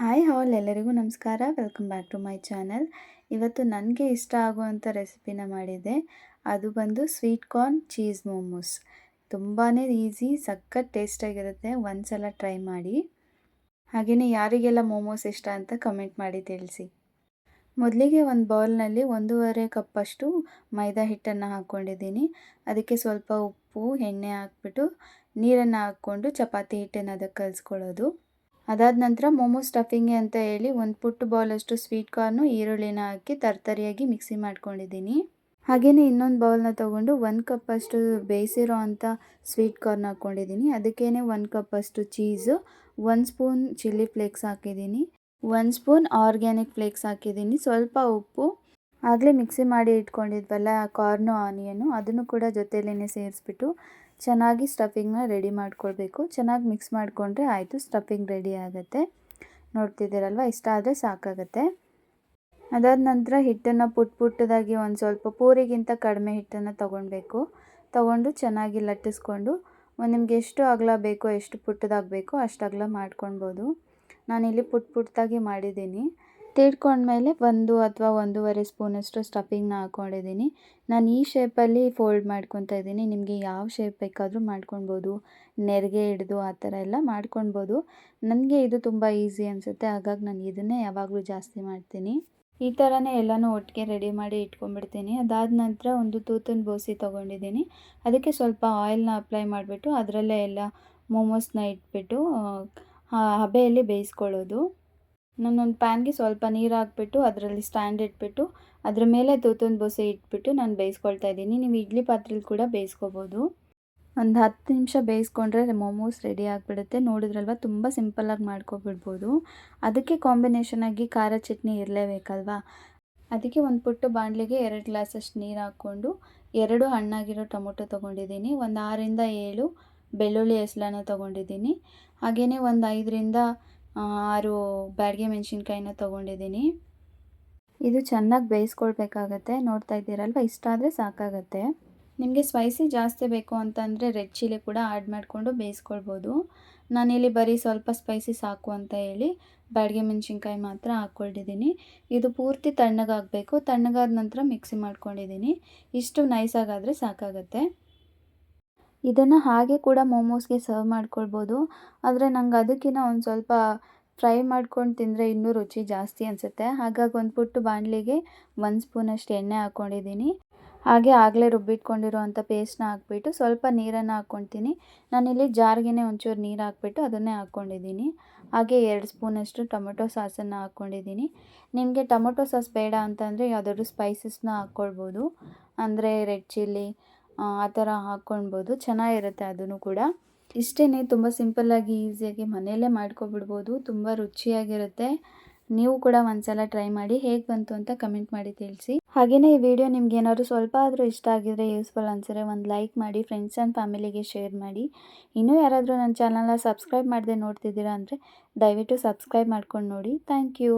Hi all ಎಲ್ಲರಿಗೂ ನಮಸ್ಕಾರ. Welcome back to my channel ಇವತ್ತು ನನಗೆ ಇಷ್ಟ ಆಗುವಂಥ ರೆಸಿಪಿನ ಮಾಡಿದೆ ಅದು ಬಂದು ಸ್ವೀಟ್ ಕಾರ್ನ್ ಚೀಸ್ ಮೋಮೋಸ್ ತುಂಬಾ ಈಸಿ ಸಖತ್ ಟೇಸ್ಟಾಗಿರುತ್ತೆ ಒಂದು ಸಲ ಟ್ರೈ ಮಾಡಿ. ಹಾಗೆಯೇ ಯಾರಿಗೆಲ್ಲ ಮೋಮೋಸ್ ಇಷ್ಟ ಅಂತ ಕಮೆಂಟ್ ಮಾಡಿ ತಿಳಿಸಿ. ಮೊದಲಿಗೆ ಒಂದು ಬೌಲ್ನಲ್ಲಿ ಒಂದೂವರೆ ಕಪ್ಪಷ್ಟು ಮೈದಾ ಹಿಟ್ಟನ್ನು ಹಾಕ್ಕೊಂಡಿದ್ದೀನಿ ಅದಕ್ಕೆ ಸ್ವಲ್ಪ ಉಪ್ಪು, ಎಣ್ಣೆ ಹಾಕ್ಬಿಟ್ಟು ನೀರನ್ನು ಹಾಕ್ಕೊಂಡು ಚಪಾತಿ ಹಿಟ್ಟನ್ನು ಅದಕ್ಕೆ ಕಲಿಸ್ಕೊಳ್ಳೋದು. ಅದಾದ ನಂತರ ಮೋಮೋ ಸ್ಟಫಿಂಗೆ ಅಂತ ಹೇಳಿ ಒಂದು ಪುಟ್ಟು ಬೌಲಷ್ಟು ಸ್ವೀಟ್ ಕಾರ್ನು ಈರುಳ್ಳಿನ ಹಾಕಿ ತರ್ತರಿಯಾಗಿ ಮಿಕ್ಸಿ ಮಾಡ್ಕೊಂಡಿದ್ದೀನಿ. ಹಾಗೆಯೇ ಇನ್ನೊಂದು ಬೌಲ್ನ ತೊಗೊಂಡು ಒಂದು ಕಪ್ಪಷ್ಟು ಬೇಯಿಸಿರೋ ಅಂಥ ಸ್ವೀಟ್ ಕಾರ್ನ್ ಹಾಕ್ಕೊಂಡಿದ್ದೀನಿ. ಅದಕ್ಕೇ ಒಂದು ಕಪ್ಪಷ್ಟು ಚೀಸು, ಒಂದು ಸ್ಪೂನ್ ಚಿಲ್ಲಿ ಫ್ಲೇಕ್ಸ್ ಹಾಕಿದ್ದೀನಿ. ಒಂದು ಸ್ಪೂನ್ ಆರ್ಗ್ಯಾನಿಕ್ ಫ್ಲೇಕ್ಸ್ ಹಾಕಿದ್ದೀನಿ. ಸ್ವಲ್ಪ ಉಪ್ಪು ಆಗಲೇ ಮಿಕ್ಸಿ ಮಾಡಿ ಇಟ್ಕೊಂಡಿದ್ವಲ್ಲ ಕಾರ್ನು, ಆನಿಯನು, ಅದನ್ನು ಕೂಡ ಜೊತೆಯಲ್ಲೇ ಸೇರಿಸ್ಬಿಟ್ಟು ಚೆನ್ನಾಗಿ ಸ್ಟಫಿಂಗ್ನ ರೆಡಿ ಮಾಡ್ಕೊಳ್ಬೇಕು. ಚೆನ್ನಾಗಿ ಮಿಕ್ಸ್ ಮಾಡಿಕೊಂಡ್ರೆ ಆಯಿತು ಸ್ಟಫಿಂಗ್ ರೆಡಿ ಆಗುತ್ತೆ. ನೋಡ್ತಿದ್ದೀರಲ್ವ? ಇಷ್ಟ ಆದರೆ ಸಾಕಾಗುತ್ತೆ. ಅದಾದ ನಂತರ ಹಿಟ್ಟನ್ನು ಪುಟ್ ಪುಟ್ಟದಾಗಿ ಒಂದು ಸ್ವಲ್ಪ ಪೂರಿಗಿಂತ ಕಡಿಮೆ ಹಿಟ್ಟನ್ನು ತೊಗೊಳ್ಬೇಕು ತೊಗೊಂಡು ಚೆನ್ನಾಗಿ ಲಟ್ಟಿಸ್ಕೊಂಡು ನಿಮ್ಗೆ ಎಷ್ಟು ಅಗಲ ಬೇಕೋ ಎಷ್ಟು ಪುಟ್ಟದಾಗಬೇಕೋ ಅಷ್ಟು ಅಗಲ ಮಾಡ್ಕೊಳ್ಬೋದು. ನಾನಿಲ್ಲಿ ಪುಟ್ ಪುಟ್ಟದಾಗಿ ಮಾಡಿದ್ದೀನಿ. ತೀಡ್ಕೊಂಡ್ಮೇಲೆ ಒಂದು ಅಥವಾ ಒಂದೂವರೆ ಸ್ಪೂನಷ್ಟು ಸ್ಟಫಿಂಗ್ನ ಹಾಕ್ಕೊಂಡಿದ್ದೀನಿ. ನಾನು ಈ ಶೇಪಲ್ಲಿ ಫೋಲ್ಡ್ ಮಾಡ್ಕೊತಾ ಇದ್ದೀನಿ. ನಿಮಗೆ ಯಾವ ಶೇಪ್ ಬೇಕಾದರೂ ಮಾಡ್ಕೊಳ್ಬೋದು. ನೆರಿಗೆ ಹಿಡ್ದು ಆ ಥರ ಎಲ್ಲ ಮಾಡ್ಕೊಳ್ಬೋದು. ನನಗೆ ಇದು ತುಂಬ ಈಸಿ ಅನಿಸುತ್ತೆ. ಹಾಗಾಗಿ ನಾನು ಇದನ್ನೇ ಯಾವಾಗಲೂ ಜಾಸ್ತಿ ಮಾಡ್ತೀನಿ. ಈ ಥರನೇ ಎಲ್ಲನೂ ಒಟ್ಟಿಗೆ ರೆಡಿ ಮಾಡಿ ಇಟ್ಕೊಂಡ್ಬಿಡ್ತೀನಿ. ಅದಾದ ನಂತರ ಒಂದು ತೂತನ್ ಬೋಸಿ ತೊಗೊಂಡಿದ್ದೀನಿ. ಅದಕ್ಕೆ ಸ್ವಲ್ಪ ಆಯಿಲ್ನ ಅಪ್ಲೈ ಮಾಡಿಬಿಟ್ಟು ಅದರಲ್ಲೇ ಎಲ್ಲ ಮೋಮೋಸ್ನ ಇಟ್ಬಿಟ್ಟು ಹಬೆಯಲ್ಲಿ ಬೇಯಿಸ್ಕೊಳ್ಳೋದು. ನಾನೊಂದು ಪ್ಯಾನ್ಗೆ ಸ್ವಲ್ಪ ನೀರು ಹಾಕ್ಬಿಟ್ಟು ಅದರಲ್ಲಿ ಸ್ಟ್ಯಾಂಡ್ ಇಟ್ಬಿಟ್ಟು ಅದ್ರ ಮೇಲೆ ತೂತೊಂದು ಬೋಸೆ ಇಟ್ಬಿಟ್ಟು ನಾನು ಬೇಯಿಸ್ಕೊಳ್ತಾ ಇದ್ದೀನಿ. ನೀವು ಇಡ್ಲಿ ಪಾತ್ರೆಲಿ ಕೂಡ ಬೇಯಿಸ್ಕೋಬೋದು. ಒಂದು ಹತ್ತು ನಿಮಿಷ ಬೇಯಿಸ್ಕೊಂಡ್ರೆ ಮೋಮೋಸ್ ರೆಡಿ ಆಗಿಬಿಡುತ್ತೆ. ನೋಡಿದ್ರಲ್ವ? ತುಂಬ ಸಿಂಪಲ್ಲಾಗಿ ಮಾಡ್ಕೊಬಿಡ್ಬೋದು. ಅದಕ್ಕೆ ಕಾಂಬಿನೇಷನ್ ಆಗಿ ಖಾರ ಚಟ್ನಿ ಇರಲೇಬೇಕಲ್ವಾ? ಅದಕ್ಕೆ ಒಂದು ಪುಟ್ಟು ಬಾಣಲಿಗೆ ಎರಡು ಗ್ಲಾಸಷ್ಟು ನೀರು ಹಾಕ್ಕೊಂಡು ಎರಡು ಹಣ್ಣಾಗಿರೋ ಟೊಮೊಟೊ ತೊಗೊಂಡಿದ್ದೀನಿ. ಒಂದು ಆರಿಂದ ಏಳು ಬೆಳ್ಳುಳ್ಳಿ ಹೆಸ್ಲನ್ನು ತೊಗೊಂಡಿದ್ದೀನಿ. ಹಾಗೆಯೇ ಒಂದು ಐದರಿಂದ ಆರು ಬ್ಯಾಡ್ಗೆ ಮೆಣಸಿನ್ಕಾಯಿನ ತೊಗೊಂಡಿದ್ದೀನಿ. ಇದು ಚೆನ್ನಾಗಿ ಬೇಯಿಸ್ಕೊಳ್ಬೇಕಾಗತ್ತೆ. ನೋಡ್ತಾ ಇದ್ದೀರಲ್ವ? ಇಷ್ಟ ಆದರೆ ಸಾಕಾಗತ್ತೆ. ನಿಮಗೆ ಸ್ಪೈಸಿ ಜಾಸ್ತಿ ಬೇಕು ಅಂತಂದರೆ ರೆಡ್ ಚಿಲ್ಲಿ ಕೂಡ ಆ್ಯಡ್ ಮಾಡಿಕೊಂಡು ಬೇಯಿಸ್ಕೊಳ್ಬೋದು. ನಾನಿಲ್ಲಿ ಬರೀ ಸ್ವಲ್ಪ ಸ್ಪೈಸಿ ಸಾಕು ಅಂತ ಹೇಳಿ ಬ್ಯಾಡಿಗೆ ಮೆಣಸಿನ್ಕಾಯಿ ಮಾತ್ರ ಹಾಕ್ಕೊಂಡಿದ್ದೀನಿ ಇದು ಪೂರ್ತಿ ತಣ್ಣಗಾಗಬೇಕು. ತಣ್ಣಗಾದ ನಂತರ ಮಿಕ್ಸಿ ಮಾಡ್ಕೊಂಡಿದ್ದೀನಿ. ಇಷ್ಟು ನೈಸಾಗಾದರೆ ಸಾಕಾಗತ್ತೆ. ಇದನ್ನು ಹಾಗೆ ಕೂಡ ಮೋಮೋಸ್ಗೆ ಸರ್ವ್ ಮಾಡ್ಕೊಳ್ಬೋದು. ಆದರೆ ನಂಗೆ ಅದಕ್ಕಿಂತ ಒಂದು ಸ್ವಲ್ಪ ಫ್ರೈ ಮಾಡ್ಕೊಂಡು ತಿಂದರೆ ಇನ್ನೂ ರುಚಿ ಜಾಸ್ತಿ ಅನಿಸುತ್ತೆ. ಹಾಗಾಗಿ ಒಂದು ಪುಟ್ಟು ಬಾಣಲಿಗೆ ಒಂದು ಸ್ಪೂನಷ್ಟು ಎಣ್ಣೆ ಹಾಕ್ಕೊಂಡಿದ್ದೀನಿ ಹಾಗೆ ಆಗಲೇ ರುಬ್ಬಿಟ್ಕೊಂಡಿರೋವಂಥ ಪೇಸ್ಟ್ನ ಹಾಕ್ಬಿಟ್ಟು ಸ್ವಲ್ಪ ನೀರನ್ನು ಹಾಕ್ಕೊಳ್ತೀನಿ ನಾನಿಲ್ಲಿ ಜಾರ್ಗೆ ಒಂಚೂರು ನೀರು ಹಾಕ್ಬಿಟ್ಟು ಅದನ್ನೇ ಹಾಕ್ಕೊಂಡಿದ್ದೀನಿ. ಹಾಗೆ ಎರಡು ಸ್ಪೂನಷ್ಟು ಟೊಮೆಟೊ ಸಾಸನ್ನು ಹಾಕ್ಕೊಂಡಿದ್ದೀನಿ. ನಿಮಗೆ ಟೊಮೊಟೊ ಸಾಸ್ ಬೇಡ ಅಂತಂದರೆ ಯಾವುದಾದ್ರು ಸ್ಪೈಸಸ್ನ ಹಾಕ್ಕೊಳ್ಬೋದು. ಅಂದರೆ ರೆಡ್ ಚಿಲ್ಲಿ ಆ ಥರ ಹಾಕ್ಕೊಳ್ಬೋದು ಚೆನ್ನಾಗಿರುತ್ತೆ ಅದೂ ಕೂಡ. ಇಷ್ಟೇ ತುಂಬ ಸಿಂಪಲ್ಲಾಗಿ, ಈಸಿಯಾಗಿ ಮನೆಯಲ್ಲೇ ಮಾಡ್ಕೊಬಿಡ್ಬೋದು. ತುಂಬ ರುಚಿಯಾಗಿರುತ್ತೆ. ನೀವು ಕೂಡ ಒಂದ್ಸಲ ಟ್ರೈ ಮಾಡಿ, ಹೇಗೆ ಬಂತು ಅಂತ ಕಮೆಂಟ್ ಮಾಡಿ ತಿಳಿಸಿ. ಹಾಗೆಯೇ ಈ ವಿಡಿಯೋ ನಿಮ್ಗೆ ಏನಾದರೂ ಸ್ವಲ್ಪ ಆದರೂ ಇಷ್ಟ ಆಗಿದ್ರೆ ಯೂಸ್ಫುಲ್ ಅನ್ಸರೆ ಒಂದು ಲೈಕ್ ಮಾಡಿ, ಫ್ರೆಂಡ್ಸ್ ಆ್ಯಂಡ್ ಫ್ಯಾಮಿಲಿಗೆ ಶೇರ್ ಮಾಡಿ. ಇನ್ನೂ ಯಾರಾದರೂ ನನ್ನ ಚಾನಲ್ನ ಸಬ್ಸ್ಕ್ರೈಬ್ ಮಾಡದೆ ನೋಡ್ತಿದ್ದೀರಾ ಅಂದರೆ ದಯವಿಟ್ಟು ಸಬ್ಸ್ಕ್ರೈಬ್ ಮಾಡ್ಕೊಂಡು ನೋಡಿ. Thank you.